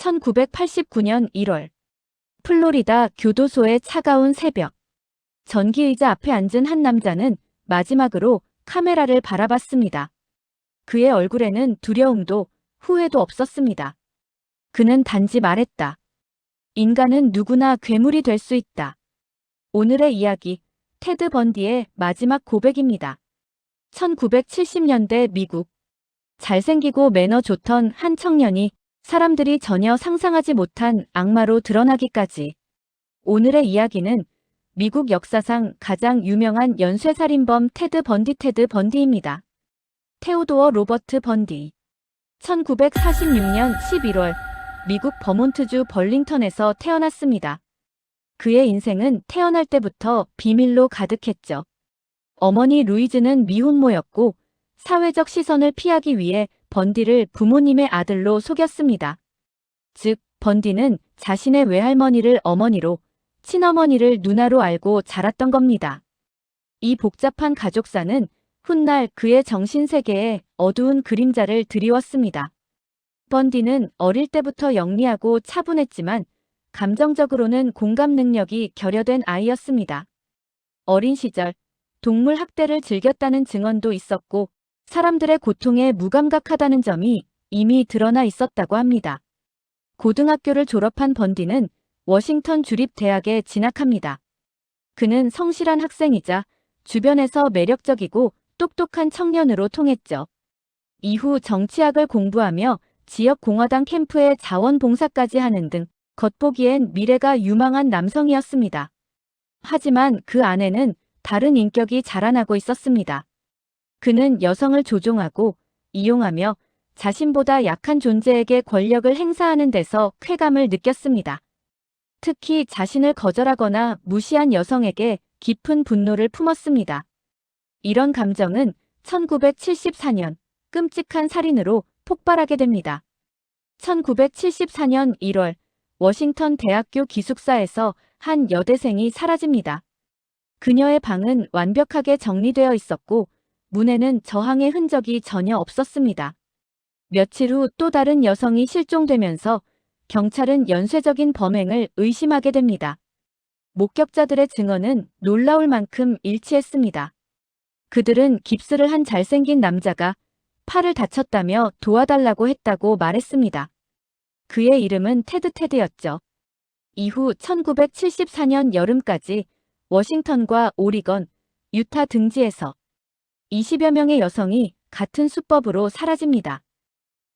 1989년 1월 플로리다 교도소의 차가운 새벽 전기의자 앞에 앉은 한 남자는 마지막으로 카메라를 바라봤습니다. 그의 얼굴에는 두려움도 후회도 없었습니다. 그는 단지 말했다. 인간은 누구나 괴물이 될 수 있다. 오늘의 이야기, 테드 번디의 마지막 고백입니다. 1970년대 미국. 잘생기고 매너 좋던 한 청년이 사람들이 전혀 상상하지 못한 악마로 드러나기까지. 오늘의 이야기는 미국 역사상 가장 유명한 연쇄살인범 테드 번디 테드 번디입니다. 테오도어 로버트 번디. 1946년 11월 미국 버몬트주 벌링턴에서 태어났습니다. 그의 인생은 태어날 때부터 비밀로 가득했죠. 어머니 루이즈는 미혼모였고 사회적 시선을 피하기 위해 번디를 부모님의 아들로 속였습니다. 즉, 번디는 자신의 외할머니를 어머니로, 친어머니를 누나로 알고 자랐던 겁니다. 이 복잡한 가족사는 훗날 그의 정신세계에 어두운 그림자를 드리웠습니다. 번디는 어릴 때부터 영리하고 차분했지만 감정적으로는 공감 능력이 결여된 아이였습니다. 어린 시절 동물 학대를 즐겼다는 증언도 있었고 사람들의 고통에 무감각하다는 점이 이미 드러나 있었다고 합니다. 고등학교를 졸업한 번디는 워싱턴 주립대학에 진학합니다. 그는 성실한 학생이자 주변에서 매력적이고 똑똑한 청년으로 통했죠. 이후 정치학을 공부하며 지역 공화당 캠프의 자원봉사까지 하는 등 겉보기엔 미래가 유망한 남성이었습니다. 하지만 그 안에는 다른 인격이 자라나고 있었습니다. 그는 여성을 조종하고 이용하며 자신보다 약한 존재에게 권력을 행사하는 데서 쾌감을 느꼈습니다. 특히 자신을 거절하거나 무시한 여성에게 깊은 분노를 품었습니다. 이런 감정은 1974년 끔찍한 살인으로 폭발하게 됩니다. 1974년 1월 워싱턴 대학교 기숙사에서 한 여대생이 사라집니다. 그녀의 방은 완벽하게 정리되어 있었고 문에는 저항의 흔적이 전혀 없었습니다. 며칠 후 또 다른 여성이 실종되면서 경찰은 연쇄적인 범행을 의심하게 됩니다. 목격자들의 증언은 놀라울 만큼 일치했습니다. 그들은 깁스를 한 잘생긴 남자가 팔을 다쳤다며 도와달라고 했다고 말했습니다. 그의 이름은 테드 테드였죠. 이후 1974년 여름까지 워싱턴과 오리건, 유타 등지에서 20여 명의 여성이 같은 수법으로 사라집니다.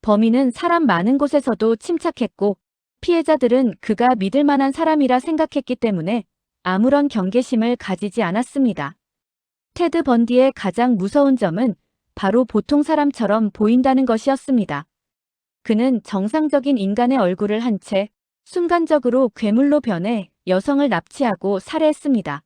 범인은 사람 많은 곳에서도 침착했고 피해자들은 그가 믿을 만한 사람이라 생각했기 때문에 아무런 경계심을 가지지 않았습니다. 테드 번디의 가장 무서운 점은 바로 보통 사람처럼 보인다는 것이었습니다. 그는 정상적인 인간의 얼굴을 한 채 순간적으로 괴물로 변해 여성을 납치하고 살해했습니다.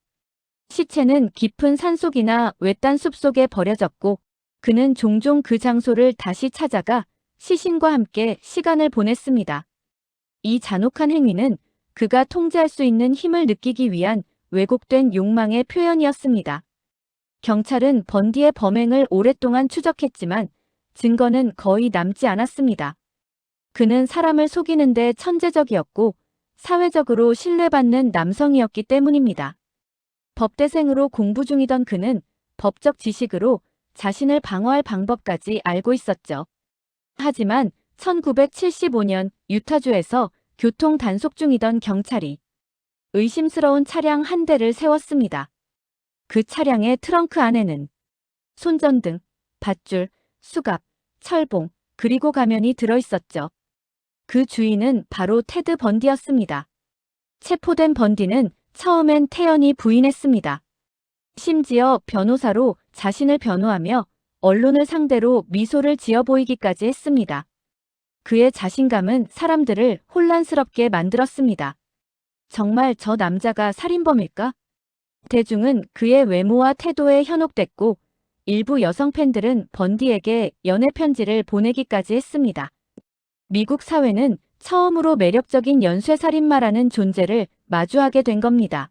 시체는 깊은 산속이나 외딴 숲속에 버려졌고 그는 종종 그 장소를 다시 찾아가 시신과 함께 시간을 보냈습니다. 이 잔혹한 행위는 그가 통제할 수 있는 힘을 느끼기 위한 왜곡된 욕망의 표현이었습니다. 경찰은 번디의 범행을 오랫동안 추적했지만 증거는 거의 남지 않았습니다. 그는 사람을 속이는 데 천재적이었고 사회적으로 신뢰받는 남성이었기 때문입니다. 법대생으로 공부 중이던 그는 법적 지식으로 자신을 방어할 방법까지 알고 있었죠. 하지만 1975년 유타주에서 교통 단속 중이던 경찰이 의심스러운 차량 한 대를 세웠습니다. 그 차량의 트렁크 안에는 손전등, 밧줄, 수갑, 철봉, 그리고 가면이 들어있었죠. 그 주인은 바로 테드 번디였습니다. 체포된 번디는 처음엔 태연히 부인했습니다. 심지어 변호사로 자신을 변호하며 언론을 상대로 미소를 지어 보이기까지 했습니다. 그의 자신감은 사람들을 혼란스럽게 만들었습니다. 정말 저 남자가 살인범일까? 대중은 그의 외모와 태도에 현혹됐고 일부 여성 팬들은 번디에게 연애 편지를 보내기까지 했습니다. 미국 사회는 처음으로 매력적인 연쇄살인마라는 존재를 마주하게 된 겁니다.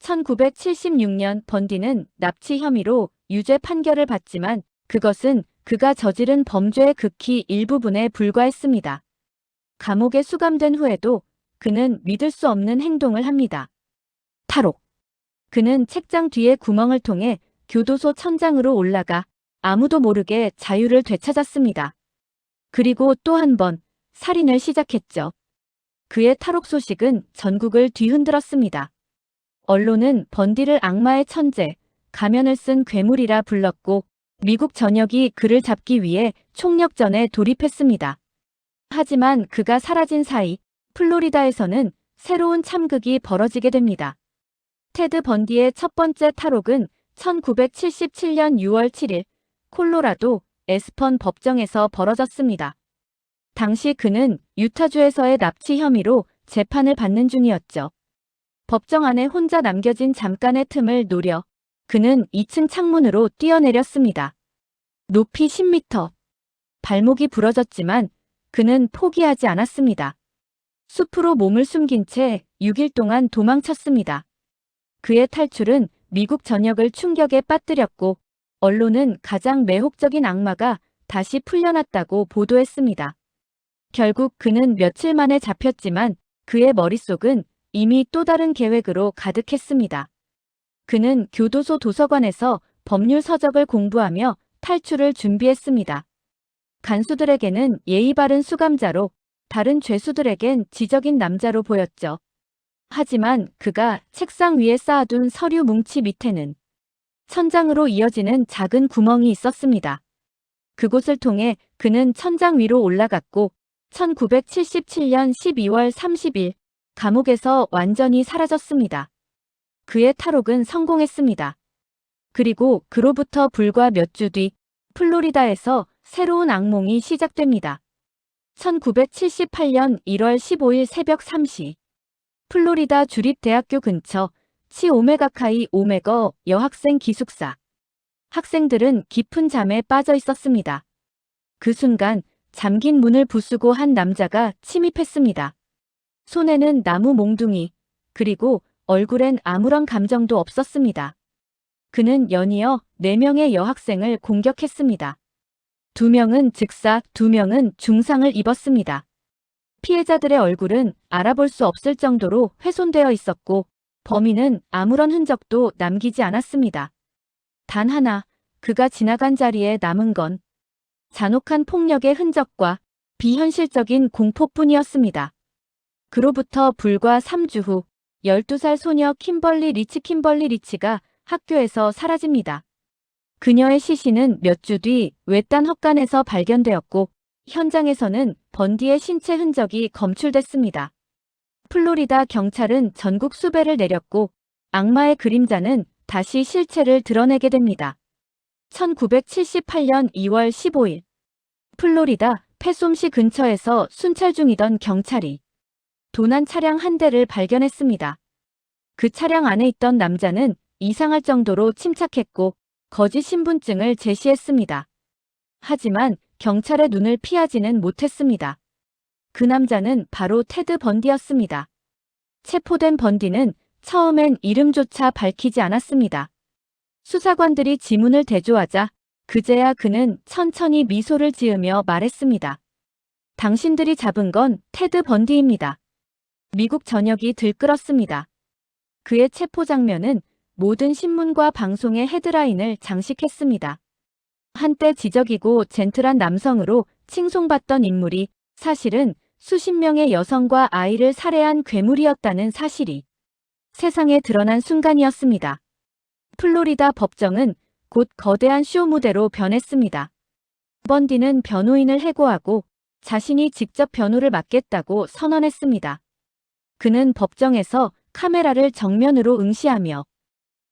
1976년 번디는 납치 혐의로 유죄 판결을 받지만 그것은 그가 저지른 범죄의 극히 일부분에 불과했습니다. 감옥에 수감된 후에도 그는 믿을 수 없는 행동을 합니다. 탈옥. 그는 책장 뒤의 구멍을 통해 교도소 천장으로 올라가 아무도 모르게 자유를 되찾았습니다. 그리고 또 한 번 살인을 시작했죠. 그의 탈옥 소식은 전국을 뒤흔들었습니다. 언론은 번디를 악마의 천재, 가면을 쓴 괴물이라 불렀고 미국 전역이 그를 잡기 위해 총력전에 돌입했습니다. 하지만 그가 사라진 사이 플로리다에서는 새로운 참극이 벌어지게 됩니다. 테드 번디의 첫 번째 탈옥은 1977년 6월 7일 콜로라도 에스펀 법정에서 벌어졌습니다. 당시 그는 유타주에서의 납치 혐의로 재판을 받는 중이었죠. 법정 안에 혼자 남겨진 잠깐의 틈을 노려 그는 2층 창문으로 뛰어내렸습니다. 높이 10m. 발목이 부러졌지만 그는 포기하지 않았습니다. 숲으로 몸을 숨긴 채 6일 동안 도망쳤습니다. 그의 탈출은 미국 전역을 충격에 빠뜨렸고 언론은 가장 매혹적인 악마가 다시 풀려났다고 보도했습니다. 결국 그는 며칠 만에 잡혔지만 그의 머릿속은 이미 또 다른 계획으로 가득했습니다. 그는 교도소 도서관에서 법률 서적을 공부하며 탈출을 준비했습니다. 간수들에게는 예의 바른 수감자로 다른 죄수들에겐 지적인 남자로 보였죠. 하지만 그가 책상 위에 쌓아둔 서류 뭉치 밑에는 천장으로 이어지는 작은 구멍이 있었습니다. 그곳을 통해 그는 천장 위로 올라갔고 1977년 12월 30일 감옥에서 완전히 사라졌습니다. 그의 탈옥은 성공했습니다. 그리고 그로부터 불과 몇 주 뒤 플로리다에서 새로운 악몽이 시작됩니다. 1978년 1월 15일 새벽 3시 플로리다 주립대학교 근처 치 오메가카이 오메거 여학생 기숙사 학생들은 깊은 잠에 빠져 있었습니다. 그 순간 잠긴 문을 부수고 한 남자가 침입했습니다. 손에는 나무 몽둥이, 그리고 얼굴엔 아무런 감정도 없었습니다. 그는 연이어 4명의 여학생을 공격했습니다. 두 명은 즉사, 두 명은 중상을 입었습니다. 피해자들의 얼굴은 알아볼 수 없을 정도로 훼손되어 있었고 범인은 아무런 흔적도 남기지 않았습니다. 단 하나, 그가 지나간 자리에 남은 건 잔혹한 폭력의 흔적과 비현실적인 공포뿐이었습니다. 그로부터 불과 3주 후 12살 소녀 킴벌리 리치 킴벌리 리치가 학교에서 사라집니다. 그녀의 시신은 몇 주 뒤 외딴 헛간에서 발견되었고 현장에서는 번디의 신체 흔적이 검출됐습니다. 플로리다 경찰은 전국 수배를 내렸고 악마의 그림자는 다시 실체를 드러내게 됩니다. 1978년 2월 15일 플로리다 패솜시 근처에서 순찰 중이던 경찰이 도난 차량 한 대를 발견했습니다. 그 차량 안에 있던 남자는 이상할 정도로 침착했고 거짓 신분증을 제시했습니다. 하지만 경찰의 눈을 피하지는 못했습니다. 그 남자는 바로 테드 번디였습니다. 체포된 번디는 처음엔 이름조차 밝히지 않았습니다. 수사관들이 지문을 대조하자 그제야 그는 천천히 미소를 지으며 말했습니다. 당신들이 잡은 건 테드 번디입니다. 미국 전역이 들끓었습니다. 그의 체포 장면은 모든 신문과 방송의 헤드라인을 장식했습니다. 한때 지적이고 젠틀한 남성으로 칭송받던 인물이 사실은 수십 명의 여성과 아이를 살해한 괴물이었다는 사실이 세상에 드러난 순간이었습니다. 플로리다 법정은 곧 거대한 쇼 무대로 변했습니다. 번디는 변호인을 해고하고 자신이 직접 변호를 맡겠다고 선언했습니다. 그는 법정에서 카메라를 정면으로 응시하며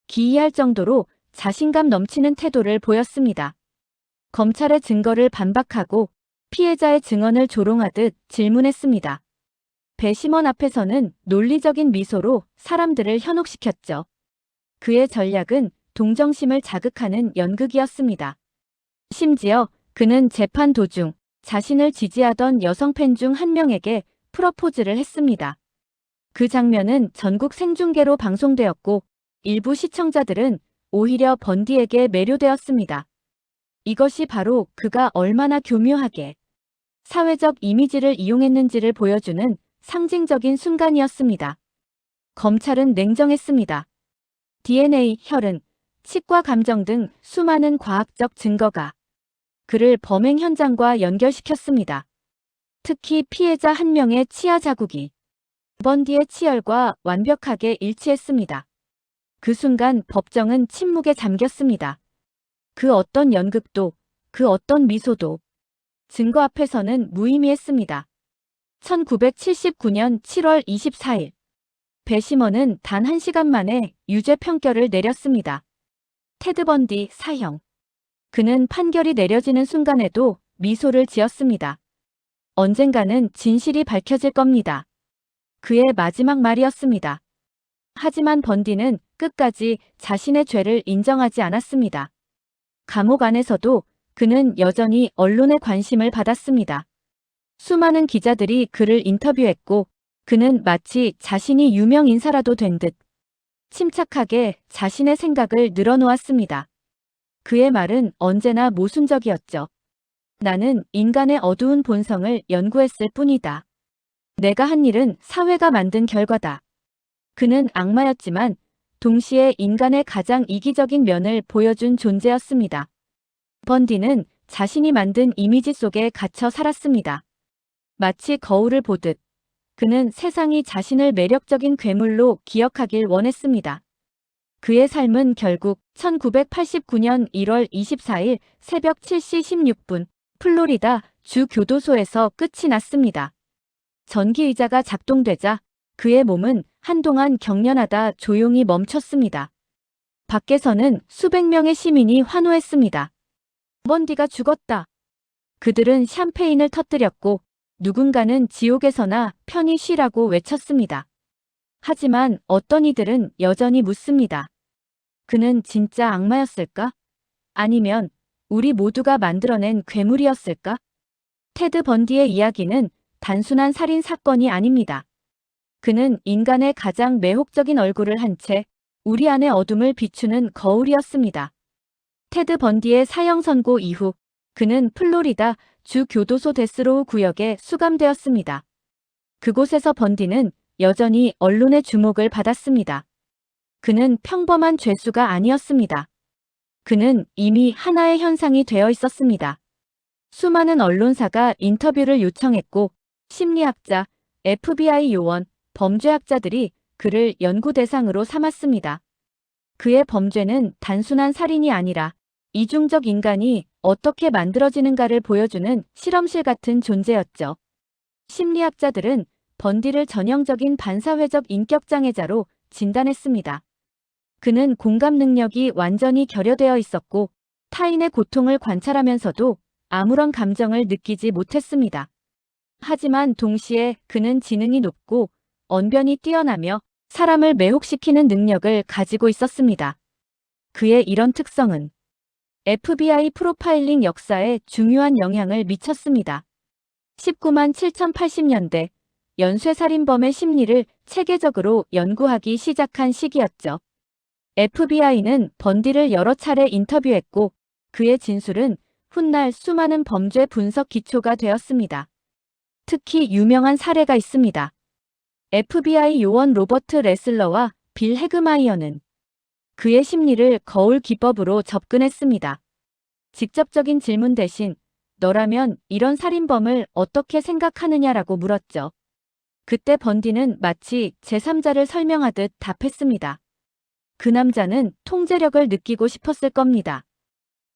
기이할 정도로 자신감 넘치는 태도를 보였습니다. 검찰의 증거를 반박하고 피해자의 증언을 조롱하듯 질문했습니다. 배심원 앞에서는 논리적인 미소로 사람들을 현혹시켰죠. 그의 전략은 동정심을 자극하는 연극이었습니다. 심지어 그는 재판 도중 자신을 지지하던 여성 팬 중 한 명에게 프러포즈를 했습니다. 그 장면은 전국 생중계로 방송되었고 일부 시청자들은 오히려 번디에게 매료되었습니다. 이것이 바로 그가 얼마나 교묘하게 사회적 이미지를 이용했는지를 보여주는 상징적인 순간이었습니다. 검찰은 냉정했습니다. DNA, 혈흔, 치과 감정 등 수많은 과학적 증거가 그를 범행 현장과 연결시켰습니다. 특히 피해자 한 명의 치아 자국이 번디의 치열과 완벽하게 일치했습니다. 그 순간 법정은 침묵에 잠겼습니다. 그 어떤 연극도, 그 어떤 미소도 증거 앞에서는 무의미했습니다. 1979년 7월 24일 배심원은 단 1시간 만에 유죄 평결을 내렸습니다. 테드 번디 사형. 그는 판결이 내려지는 순간에도 미소를 지었습니다. 언젠가는 진실이 밝혀질 겁니다. 그의 마지막 말이었습니다. 하지만 번디는 끝까지 자신의 죄를 인정하지 않았습니다. 감옥 안에서도 그는 여전히 언론의 관심을 받았습니다. 수많은 기자들이 그를 인터뷰했고 그는 마치 자신이 유명 인사라도 된 듯 침착하게 자신의 생각을 늘어놓았습니다. 그의 말은 언제나 모순적이었죠. 나는 인간의 어두운 본성을 연구했을 뿐이다. 내가 한 일은 사회가 만든 결과다. 그는 악마였지만 동시에 인간의 가장 이기적인 면을 보여준 존재였습니다. 번디는 자신이 만든 이미지 속에 갇혀 살았습니다. 마치 거울을 보듯 그는 세상이 자신을 매력적인 괴물로 기억하길 원했습니다. 그의 삶은 결국 1989년 1월 24일 새벽 7시 16분 플로리다 주 교도소에서 끝이 났습니다. 전기의자가 작동되자 그의 몸은 한동안 경련하다 조용히 멈췄습니다. 밖에서는 수백 명의 시민이 환호했습니다. 번디가 죽었다. 그들은 샴페인을 터뜨렸고 누군가는 지옥에서나 편히 쉬라고 외쳤습니다. 하지만 어떤 이들은 여전히 묻습니다. 그는 진짜 악마였을까? 아니면 우리 모두가 만들어낸 괴물이었을까? 테드 번디의 이야기는 단순한 살인 사건이 아닙니다. 그는 인간의 가장 매혹적인 얼굴을 한 채 우리 안의 어둠을 비추는 거울이었습니다. 테드 번디의 사형 선고 이후 그는 플로리다 주 교도소 데스로우 구역에 수감되었습니다. 그곳에서 번디는 여전히 언론의 주목을 받았습니다. 그는 평범한 죄수가 아니었습니다. 그는 이미 하나의 현상이 되어 있었습니다. 수많은 언론사가 인터뷰를 요청했고 심리학자, FBI 요원, 범죄학자들이 그를 연구 대상으로 삼았습니다. 그의 범죄는 단순한 살인이 아니라 이중적 인간이 어떻게 만들어지는가를 보여주는 실험실 같은 존재였죠. 심리학자들은 번디를 전형적인 반사회적 인격장애자로 진단했습니다. 그는 공감 능력이 완전히 결여되어 있었고 타인의 고통을 관찰하면서도 아무런 감정을 느끼지 못했습니다. 하지만 동시에 그는 지능이 높고 언변이 뛰어나며 사람을 매혹시키는 능력을 가지고 있었습니다. 그의 이런 특성은 FBI 프로파일링 역사에 중요한 영향을 미쳤습니다. 19만 7080년대 연쇄살인범의 심리를 체계적으로 연구하기 시작한 시기였죠. FBI는 번디를 여러 차례 인터뷰했고 그의 진술은 훗날 수많은 범죄 분석 기초가 되었습니다. 특히 유명한 사례가 있습니다. FBI 요원 로버트 레슬러와 빌 헤그마이어는 그의 심리를 거울 기법으로 접근했습니다. 직접적인 질문 대신 너라면 이런 살인범을 어떻게 생각하느냐라고 물었죠. 그때 번디는 마치 제3자를 설명하듯 답했습니다. 그 남자는 통제력을 느끼고 싶었을 겁니다.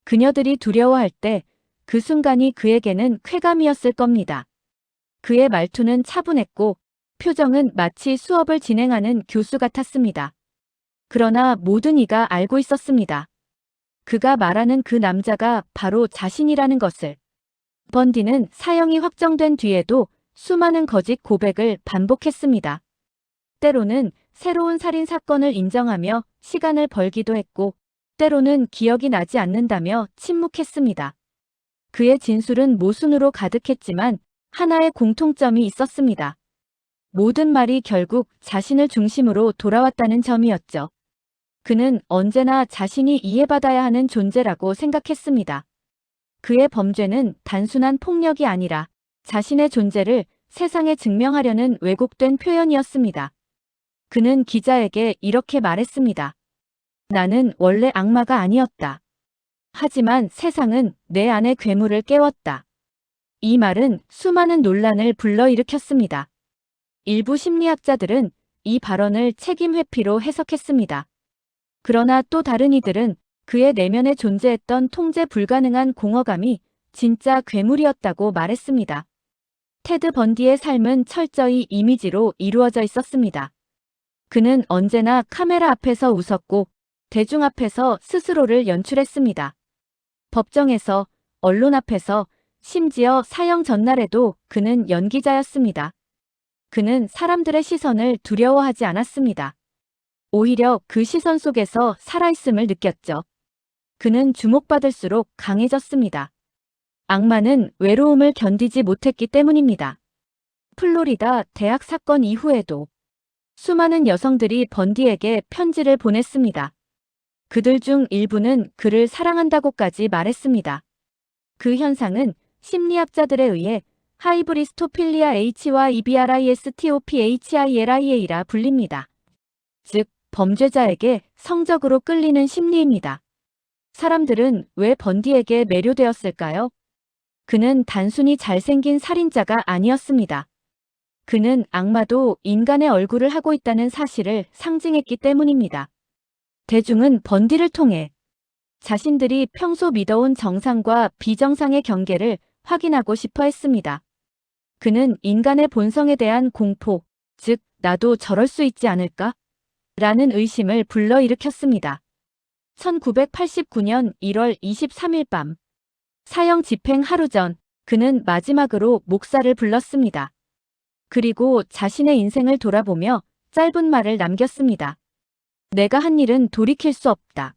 그녀들이 두려워할 때 그 순간이 그에게는 쾌감이었을 겁니다. 그의 말투는 차분했고 표정은 마치 수업을 진행하는 교수 같았습니다. 그러나 모든 이가 알고 있었습니다. 그가 말하는 그 남자가 바로 자신이라는 것을. 번디는 사형이 확정된 뒤에도 수많은 거짓 고백을 반복했습니다. 때로는 새로운 살인 사건을 인정하며 시간을 벌기도 했고, 때로는 기억이 나지 않는다며 침묵했습니다. 그의 진술은 모순으로 가득했지만 하나의 공통점이 있었습니다. 모든 말이 결국 자신을 중심으로 돌아왔다는 점이었죠. 그는 언제나 자신이 이해받아야 하는 존재라고 생각했습니다. 그의 범죄는 단순한 폭력이 아니라 자신의 존재를 세상에 증명하려는 왜곡된 표현이었습니다. 그는 기자에게 이렇게 말했습니다. 나는 원래 악마가 아니었다. 하지만 세상은 내 안의 괴물을 깨웠다. 이 말은 수많은 논란을 불러일으켰습니다. 일부 심리학자들은 이 발언을 책임 회피로 해석했습니다. 그러나 또 다른 이들은 그의 내면에 존재했던 통제 불가능한 공허감이 진짜 괴물이었다고 말했습니다. 테드 번디의 삶은 철저히 이미지로 이루어져 있었습니다. 그는 언제나 카메라 앞에서 웃었고 대중 앞에서 스스로를 연출했습니다. 법정에서, 언론 앞에서, 심지어 사형 전날에도 그는 연기자였습니다. 그는 사람들의 시선을 두려워하지 않았습니다. 오히려 그 시선 속에서 살아있음을 느꼈죠. 그는 주목받을수록 강해졌습니다. 악마는 외로움을 견디지 못했기 때문입니다. 플로리다 대학 사건 이후에도 수많은 여성들이 번디에게 편지를 보냈습니다. 그들 중 일부는 그를 사랑한다고까지 말했습니다. 그 현상은 심리학자들에 의해 하이브리스토필리아 H와 EBRISTOPHILIA라 불립니다. 즉, 범죄자에게 성적으로 끌리는 심리입니다. 사람들은 왜 번디에게 매료되었을까요? 그는 단순히 잘생긴 살인자가 아니었습니다. 그는 악마도 인간의 얼굴을 하고 있다는 사실을 상징했기 때문입니다. 대중은 번디를 통해 자신들이 평소 믿어온 정상과 비정상의 경계를 확인하고 싶어 했습니다. 그는 인간의 본성에 대한 공포, 즉, 나도 저럴 수 있지 않을까? 라는 의심을 불러일으켰습니다. 1989년 1월 23일 밤, 사형 집행 하루 전, 그는 마지막으로 목사를 불렀습니다. 그리고 자신의 인생을 돌아보며 짧은 말을 남겼습니다. 내가 한 일은 돌이킬 수 없다.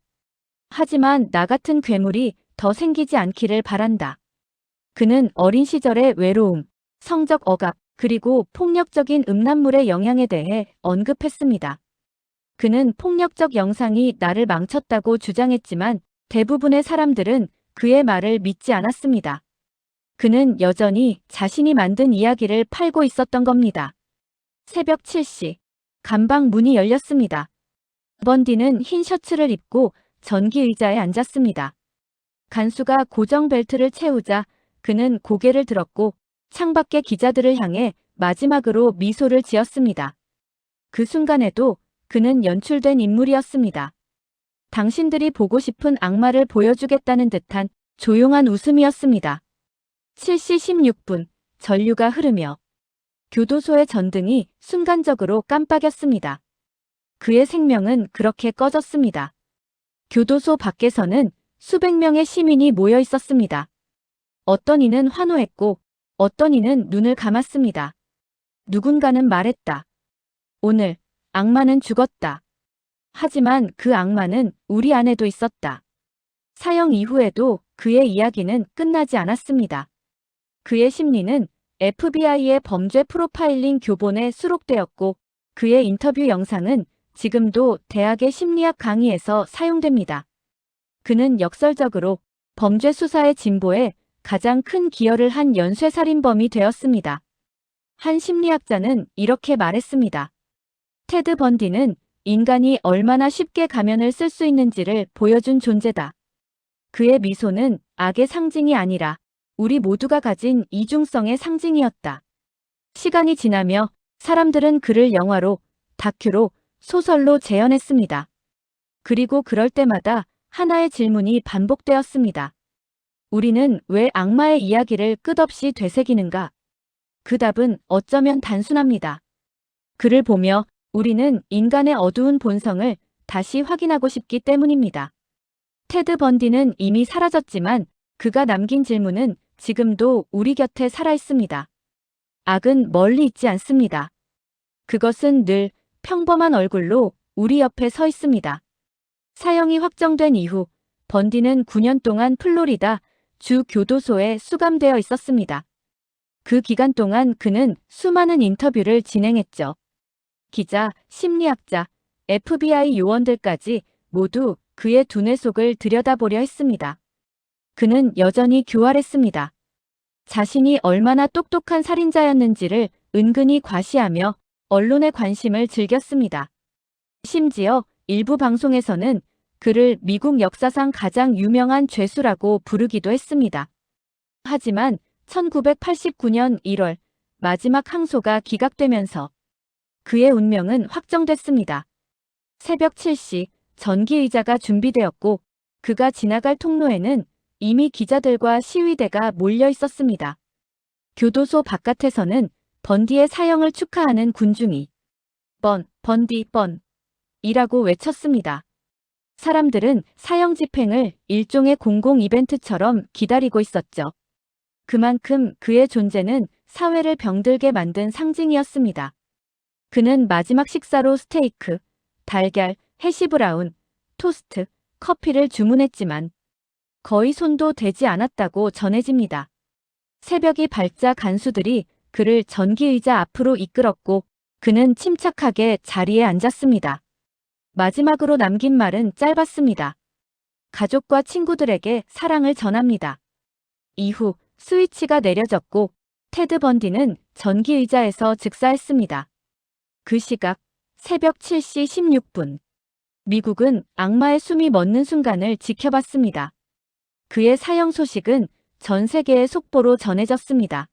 하지만 나 같은 괴물이 더 생기지 않기를 바란다. 그는 어린 시절의 외로움, 성적 억압, 그리고 폭력적인 음란물의 영향에 대해 언급했습니다. 그는 폭력적 영상이 나를 망쳤다고 주장했지만 대부분의 사람들은 그의 말을 믿지 않았습니다. 그는 여전히 자신이 만든 이야기를 팔고 있었던 겁니다. 새벽 7시, 감방 문이 열렸습니다. 번디는 흰 셔츠를 입고 전기 의자에 앉았습니다. 간수가 고정 벨트를 채우자 그는 고개를 들었고 창밖의 기자들을 향해 마지막으로 미소를 지었습니다. 그 순간에도 그는 연출된 인물이었습니다. 당신들이 보고 싶은 악마를 보여주겠다는 듯한 조용한 웃음이었습니다. 7시 16분, 전류가 흐르며 교도소의 전등이 순간적으로 깜빡였습니다. 그의 생명은 그렇게 꺼졌습니다. 교도소 밖에서는 수백 명의 시민이 모여 있었습니다. 어떤 이는 환호했고 어떤 이는 눈을 감았습니다. 누군가는 말했다. 오늘 악마는 죽었다. 하지만 그 악마는 우리 안에도 있었다. 사형 이후에도 그의 이야기는 끝나지 않았습니다. 그의 심리는 FBI의 범죄 프로파일링 교본에 수록되었고 그의 인터뷰 영상은 지금도 대학의 심리학 강의에서 사용됩니다. 그는 역설적으로 범죄 수사의 진보에 가장 큰 기여를 한 연쇄살인범이 되었습니다. 한 심리학자는 이렇게 말했습니다. 테드 번디는 인간이 얼마나 쉽게 가면을 쓸 수 있는지를 보여준 존재다. 그의 미소는 악의 상징이 아니라 우리 모두가 가진 이중성의 상징이었다. 시간이 지나며 사람들은 그를 영화로, 다큐로, 소설로 재현했습니다. 그리고 그럴 때마다 하나의 질문이 반복되었습니다. 우리는 왜 악마의 이야기를 끝없이 되새기는가? 그 답은 어쩌면 단순합니다. 그를 보며 우리는 인간의 어두운 본성을 다시 확인하고 싶기 때문입니다. 테드 번디는 이미 사라졌지만 그가 남긴 질문은 지금도 우리 곁에 살아 있습니다. 악은 멀리 있지 않습니다. 그것은 늘 평범한 얼굴로 우리 옆에 서 있습니다. 사형이 확정된 이후 번디는 9년 동안 플로리다 주 교도소에 수감되어 있었습니다. 그 기간 동안 그는 수많은 인터뷰를 진행했죠. 기자, 심리학자, FBI 요원들까지 모두 그의 두뇌 속을 들여다보려 했습니다. 그는 여전히 교활했습니다. 자신이 얼마나 똑똑한 살인자였는지를 은근히 과시하며 언론의 관심을 즐겼습니다. 심지어 일부 방송에서는 그를 미국 역사상 가장 유명한 죄수라고 부르기도 했습니다. 하지만 1989년 1월 마지막 항소가 기각되면서 그의 운명은 확정됐습니다. 새벽 7시 전기의자가 준비되었고 그가 지나갈 통로에는 이미 기자들과 시위대가 몰려 있었습니다. 교도소 바깥에서는 번디의 사형을 축하하는 군중이 번, 번디, 번 이라고 외쳤습니다. 사람들은 사형 집행을 일종의 공공 이벤트처럼 기다리고 있었죠. 그만큼 그의 존재는 사회를 병들게 만든 상징이었습니다. 그는 마지막 식사로 스테이크, 달걀, 해시브라운, 토스트, 커피를 주문했지만 거의 손도 대지 않았다고 전해집니다. 새벽이 밝자 간수들이 그를 전기의자 앞으로 이끌었고 그는 침착하게 자리에 앉았습니다. 마지막으로 남긴 말은 짧았습니다. 가족과 친구들에게 사랑을 전합니다. 이후 스위치가 내려졌고 테드 번디는 전기의자에서 즉사했습니다. 그 시각 새벽 7시 16분. 미국은 악마의 숨이 멎는 순간을 지켜봤습니다. 그의 사형 소식은 전 세계의 속보로 전해졌습니다.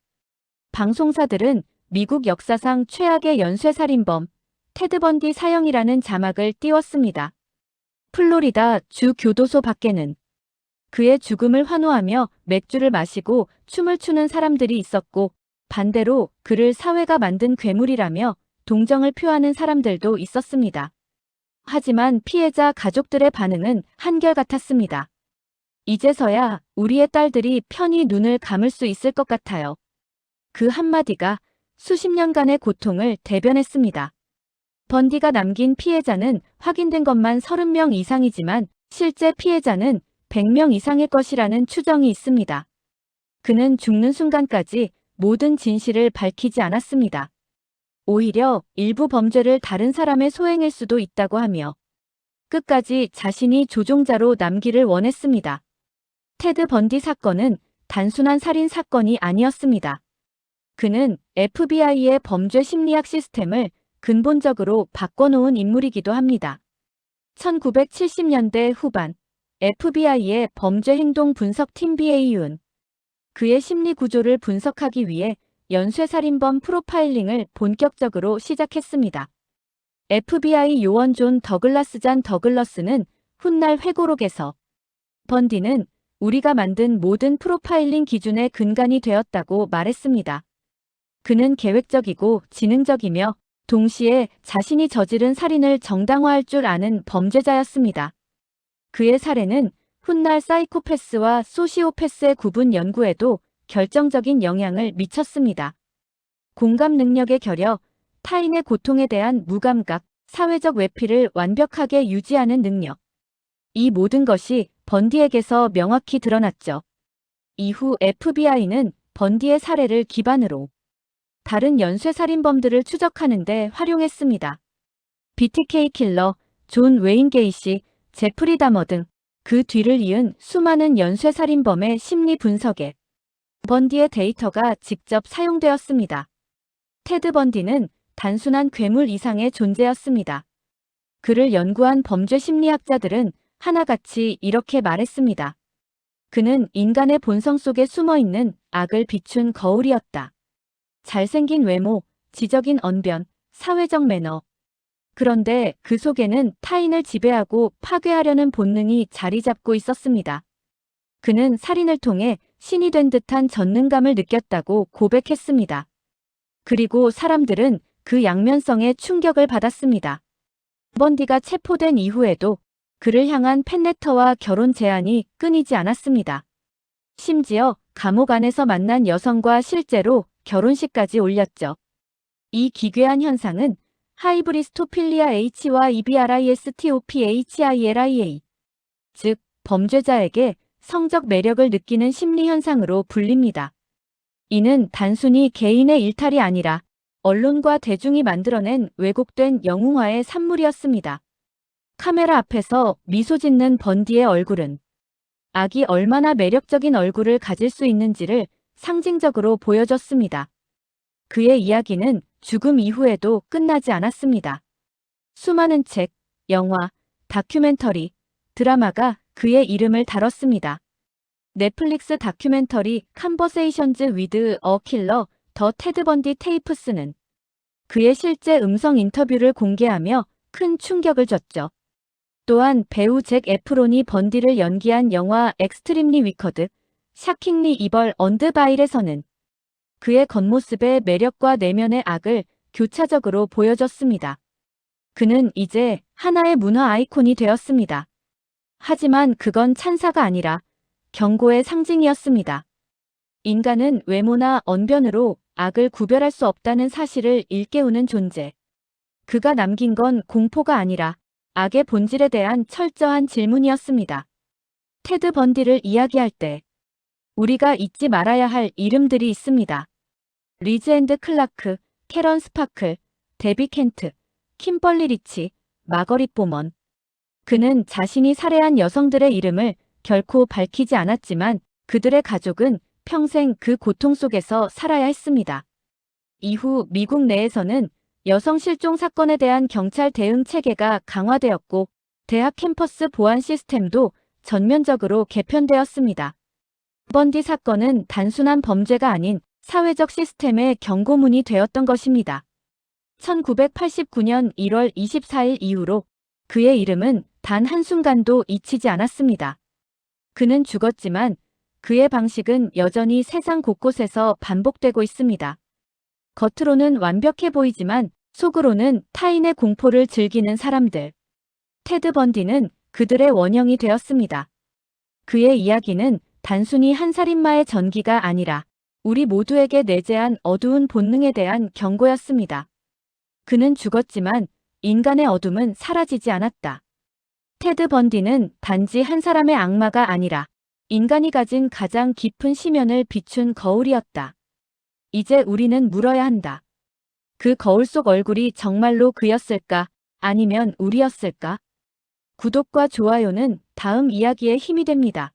방송사들은 미국 역사상 최악의 연쇄살인범 테드 번디 사형이라는 자막을 띄웠습니다. 플로리다 주 교도소 밖에는 그의 죽음을 환호하며 맥주를 마시고 춤을 추는 사람들이 있었고 반대로 그를 사회가 만든 괴물이라며 동정을 표하는 사람들도 있었습니다. 하지만 피해자 가족들의 반응은 한결같았습니다. 이제서야 우리의 딸들이 편히 눈을 감을 수 있을 것 같아요. 그 한마디가 수십 년간의 고통을 대변했습니다. 번디가 남긴 피해자는 확인된 것만 30명 이상이지만 실제 피해자는 100명 이상일 것이라는 추정이 있습니다. 그는 죽는 순간까지 모든 진실을 밝히지 않았습니다. 오히려 일부 범죄를 다른 사람의 소행일 수도 있다고 하며 끝까지 자신이 조종자로 남기를 원했습니다. 테드 번디 사건은 단순한 살인 사건이 아니었습니다. 그는 FBI의 범죄 심리학 시스템을 근본적으로 바꿔놓은 인물이기도 합니다. 1970년대 후반 FBI의 범죄 행동 분석팀 BAU는 그의 심리 구조를 분석하기 위해 연쇄살인범 프로파일링을 본격적으로 시작했습니다. FBI 요원 존 더글라스 잔 더글러스는 훗날 회고록에서 번디는 우리가 만든 모든 프로파일링 기준의 근간이 되었다고 말했습니다. 그는 계획적이고 지능적이며 동시에 자신이 저지른 살인을 정당화할 줄 아는 범죄자였습니다. 그의 사례는 훗날 사이코패스와 소시오패스의 구분 연구에도 결정적인 영향을 미쳤습니다. 공감 능력의 결여, 타인의 고통에 대한 무감각, 사회적 외피를 완벽하게 유지하는 능력. 이 모든 것이 번디에게서 명확히 드러났죠. 이후 FBI는 번디의 사례를 기반으로 다른 연쇄살인범들을 추적하는 데 활용했습니다. BTK 킬러, 존 웨인 게이시, 제프리 다머 등 그 뒤를 이은 수많은 연쇄살인범의 심리 분석에 번디의 데이터가 직접 사용되었습니다. 테드 번디는 단순한 괴물 이상의 존재였습니다. 그를 연구한 범죄 심리학자들은 하나같이 이렇게 말했습니다. 그는 인간의 본성 속에 숨어 있는 악을 비춘 거울이었다. 잘생긴 외모, 지적인 언변, 사회적 매너. 그런데 그 속에는 타인을 지배하고 파괴하려는 본능이 자리 잡고 있었습니다. 그는 살인을 통해 신이 된 듯한 전능감을 느꼈다고 고백했습니다. 그리고 사람들은 그 양면성에 충격을 받았습니다. 번디가 체포된 이후에도 그를 향한 팬레터와 결혼 제안이 끊이지 않았습니다. 심지어 감옥 안에서 만난 여성과 실제로 결혼식까지 올렸죠. 이 기괴한 현상은 하이브리스토필리아 H와 EBRISTOPHILIA 즉 범죄자에게 성적 매력을 느끼는 심리 현상으로 불립니다. 이는 단순히 개인의 일탈이 아니라 언론과 대중이 만들어낸 왜곡된 영웅화의 산물이었습니다. 카메라 앞에서 미소 짓는 번디의 얼굴은 악이 얼마나 매력적인 얼굴을 가질 수 있는지를 상징적으로 보여졌습니다. 그의 이야기는 죽음 이후에도 끝나지 않았습니다. 수많은 책, 영화, 다큐멘터리, 드라마가 그의 이름을 다뤘습니다. 넷플릭스 다큐멘터리 컨버세이션즈 위드 어 킬러 더 테드 번디 테이프스는 그의 실제 음성 인터뷰를 공개하며 큰 충격을 줬죠. 또한 배우 잭 에프론이 번디를 연기한 영화 엑스트림리 위커드, 샤킹리 이벌 언드 바일에서는 그의 겉모습의 매력과 내면의 악을 교차적으로 보여줬습니다. 그는 이제 하나의 문화 아이콘이 되었습니다. 하지만 그건 찬사가 아니라 경고의 상징이었습니다. 인간은 외모나 언변으로 악을 구별할 수 없다는 사실을 일깨우는 존재. 그가 남긴 건 공포가 아니라 악의 본질에 대한 철저한 질문이었습니다. 테드 번디를 이야기할 때 우리가 잊지 말아야 할 이름들이 있습니다. 리즈 앤드 클라크, 캐런 스파클, 데비 켄트, 킴벌리 리치, 마거릿 보먼. 그는 자신이 살해한 여성들의 이름을 결코 밝히지 않았지만 그들의 가족은 평생 그 고통 속에서 살아야 했습니다. 이후 미국 내에서는 여성 실종 사건에 대한 경찰 대응 체계가 강화되었고 대학 캠퍼스 보안 시스템도 전면적으로 개편되었습니다. 번디 사건은 단순한 범죄가 아닌 사회적 시스템의 경고문이 되었던 것입니다. 1989년 1월 24일 이후로 그의 이름은 단 한순간도 잊히지 않았습니다. 그는 죽었지만 그의 방식은 여전히 세상 곳곳에서 반복되고 있습니다. 겉으로는 완벽해 보이지만 속으로는 타인의 공포를 즐기는 사람들. 테드 번디는 그들의 원형이 되었습니다. 그의 이야기는 단순히 한 살인마의 전기가 아니라 우리 모두에게 내재한 어두운 본능에 대한 경고였습니다. 그는 죽었지만 인간의 어둠은 사라지지 않았다. 테드 번디는 단지 한 사람의 악마가 아니라 인간이 가진 가장 깊은 심연을 비춘 거울이었다. 이제 우리는 물어야 한다. 그 거울 속 얼굴이 정말로 그였을까? 아니면 우리였을까? 구독과 좋아요는 다음 이야기에 힘이 됩니다.